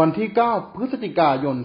วันที่ 9 พฤศจิกายน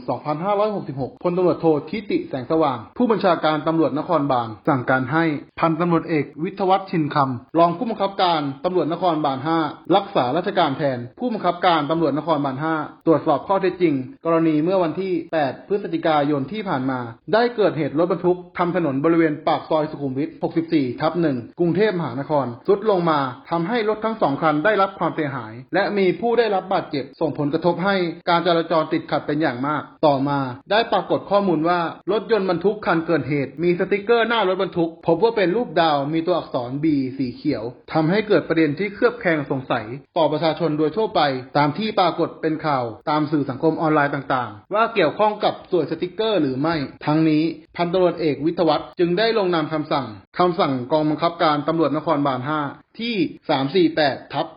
2566 พลตำรวจโททิติแสงสว่าง ผู้บัญชาการตำรวจนครบาล สั่งการให้ พันตำรวจเอกวิทวัฒน์ชินคำ รองผู้บังคับการตำรวจนครบาล 5 รักษาราชการแทน ผู้บังคับการตำรวจนครบาล 5 ตรวจสอบข้อเท็จจริง กรณีเมื่อวันที่ 8 พฤศจิกายนที่ผ่านมา ได้เกิดเหตุรถบรรทุกทำถนนบริเวณปากซอยสุขุมวิท 64 ทับ 1 กรุงเทพมหานครสุดลงมาทำให้รถทั้งสองคันได้รับความเสียหาย และมีผู้ได้รับบาดเจ็บส่งผลกระทบให้การจราจรติดขัดเป็นอย่างมาก ต่อมา ได้ปรากฏข้อมูลว่า รถยนต์บรรทุกคันเกิดเหตุ มีสติกเกอร์หน้ารถบรรทุก พบว่าเป็นรูปดาวมีตัวอักษร B สีเขียวทำให้เกิดประเด็นที่เคลือบแคลงสงสัย ต่อประชาชนโดยทั่วไป ตามที่ปรากฏเป็นข่าวตามสื่อสังคมออนไลน์ต่างๆ ว่าเกี่ยวข้องกับสวยสติกเกอร์หรือไม่ ทั้งนี้พันตำรวจเอกวิทวัฒน์จึงได้ลงนามคำสั่งคำสั่งกองบังคับการตำรวจนครบาล 5ที่ 348 ทับ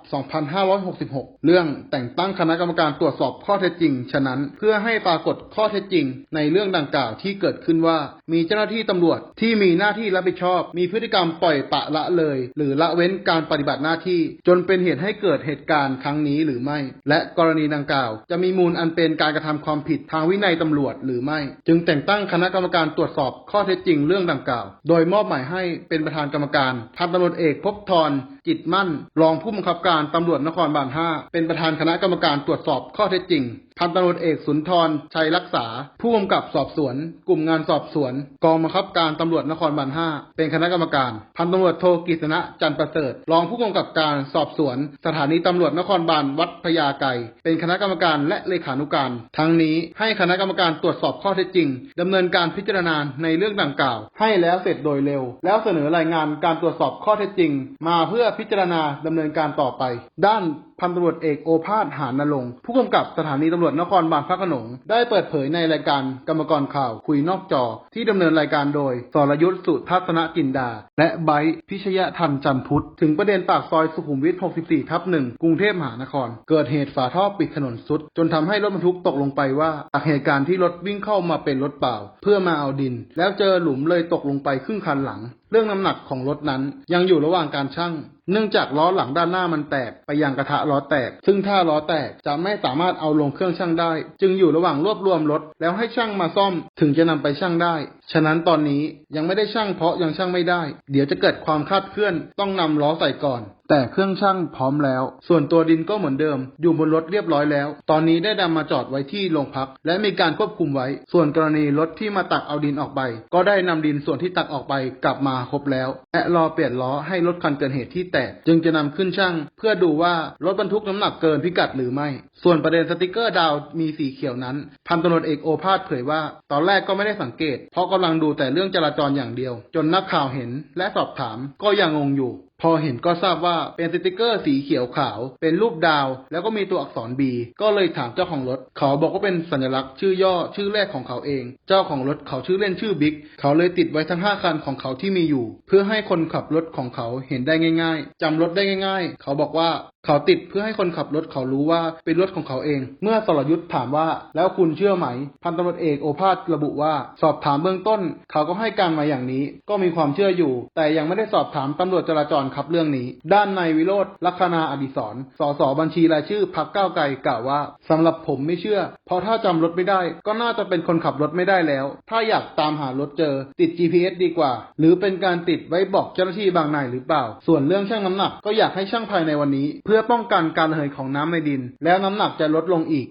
2566 เรื่องแต่งตั้งคณะกรรมการตรวจสอบข้ออเท็จจริง ฉะนั้นเพื่อให้ปรากฏข้อเท็จจริง ในเรื่องดังกล่าวที่เกิดขึ้นว่า มีเจ้าหน้าที่ตำรวจที่มีหน้าที่รับผิดชอบ มีพฤติกรรมปล่อยปะละเลย หรือละเว้นการปฏิบัติหน้าที่ จนเป็นเหตุให้เกิดเหตุการณ์ครั้งนี้หรือไม่ และกรณีดังกล่าว จะมีมูลอันเป็นการกระทำความผิดทางวินัยตำรวจหรือไม่ จึงแต่งตั้งคณะกรรมการตรวจสอบข้อเท็จจริงเรื่องดังกล่าว โดยมอบหมายให้เป็นประธานกรรมการพันตำรวจเอกภพบทร จิตมั่น รองผู้บังคับการตำรวจนครบาล 5 เป็นประธานคณะกรรมการตรวจสอบข้อเท็จจริง พันตำรวจเอกสุนทร ชัยรักษา ผู้กำกับสอบสวน กลุ่มงานสอบสวน กองบังคับการตำรวจนครบาล 5 เป็นคณะกรรมการ พันตำรวจโทกิษณะจันประเสริฐ รองผู้กำกับการสอบสวน สถานีตำรวจนครบาลวัดพญาไกเป็นคณะกรรมการและเลขานุการ ทั้งนี้ให้คณะกรรมการตรวจสอบข้อเท็จจริงดำเนินการพิจารณาในเรื่องดังกล่าว ให้แล้วเสร็จโดยเร็ว แล้วเสนอรายงานการตรวจสอบข้อเท็จจริง มาเพื่อพิจารณาดำเนินการต่อไป ด้านพันตำรวจเอกโอภาสหานรงผู้กำกับสถานีตำรวจนครบาลพระขนง ได้เปิดเผยในรายการกรรมกรข่าวคุยนอกจอ ที่ดำเนินรายการโดยสรยุทธสุทัศนจินดา และไบพิชยทันจันพุทธ ถึงประเด็นปากซอยสุขุมวิท 64 ทับหนึ่งกรุงเทพมหานคร เกิดเหตุฝาท่อปิดถนนสุด จนทำให้รถบรรทุกตกลงไปว่าจากเหตุการณ์ที่รถวิ่งเข้ามาเป็นรถเปล่า เพื่อมาเอาดิน แล้วเจอหลุมเลยตกลงไปครึ่งคันหลัง เรื่องน้ำหนักของรถนั้นยังอยู่ระหว่างการชั่ง เนื่องจากล้อหลังด้านหน้ามันแตกไปยังกระทะล้อแตก ซึ่งถ้าล้อแตกจะไม่สามารถเอาลงเครื่องช่างได้ จึงอยู่ระหว่างรวบรวมรถ แล้วให้ช่างมาซ่อมถึงจะนำไปชั่งได้ ฉะนั้นตอนนี้ยังไม่ได้ชั่งเพราะยังชั่งไม่ได้ เดี๋ยวจะเกิดความคาดเคลื่อนต้องนำล้อใส่ก่อน แต่เครื่องชั่งพร้อมแล้ว ส่วนตัวดินก็เหมือนเดิม อยู่บนรถเรียบร้อยแล้ว ตอนนี้ได้นำมาจอดไว้ที่โรงพัก และมีการควบคุมไว้ ส่วนกรณีรถที่มาตักเอาดินออกไป ก็ได้นำดินส่วนที่ตักออกไปกลับมาครบแล้ว และรอเปลี่ยนล้อให้รถคันเกิดเหตุที่แตกจึงจะนำขึ้นช่างเพื่อดูว่ารถบรรทุกน้ำหนักเกินพิกัดหรือไม่ ส่วนประเด็นสติกเกอร์ดาวมีสีเขียวนั้นพันตำรวจเอกโอภาสเผยว่าตอนแรกก็ไม่ได้สังเกต เพราะกำลังดูแต่เรื่องจราจรอย่างเดียว จนนักข่าวเห็นและสอบถามก็ยังงงอยู่ พอเห็นก็ทราบว่าเป็นสติกเกอร์สีเขียวขาว เป็นรูปดาว แล้วก็มีตัวอักษร B ก็เลยถามเจ้าของรถ เขาบอกว่าเป็นสัญลักษณ์ชื่อย่อชื่อแรกของเขาเอง เจ้าของรถเขาชื่อเล่นชื่อบิ๊กเขาเลยติดไว้ทั้ง 5 คันของเขาที่มีอยู่ เพื่อให้คนขับรถของเขาเห็นได้ง่าย ๆจำรถได้ง่าย ๆ เขาบอกว่า เขาติดเพื่อให้คนขับรถเขารู้ว่าเป็นรถของเขาเอง เมื่อสรยุทธ์ถามว่า แล้วคุณเชื่อไหม พันตำรวจเอกโอภาสระบุว่า สอบถามเบื้องต้น เขาก็ให้การมาอย่างนี้ ก็มีความเชื่ออยู่ แต่ยังไม่ได้สอบถามตำรวจจราจรครับเรื่องนี้ ด้านนายวิโรธลัคนาอดิศรสสบัญชีรายชื่อพักก้าวไกลกล่าวว่าสำหรับผมไม่เชื่อ เพราะถ้าจำรถไม่ได้ ก็น่าจะเป็นคนขับรถไม่ได้แล้ว ถ้าอยากตามหารถเจอ ติด GPS ดีกว่า หรือเป็นการติดไว้บอกเจ้าหน้าที่บางนายหรือเปล่า ส่วนเรื่องชั่งน้ำหนักก็อยากให้ชั่งภายในวันนี้เพพื่อป้องกันการระเหยของน้ำในดิน แล้วน้ำหนักจะลดลงอีก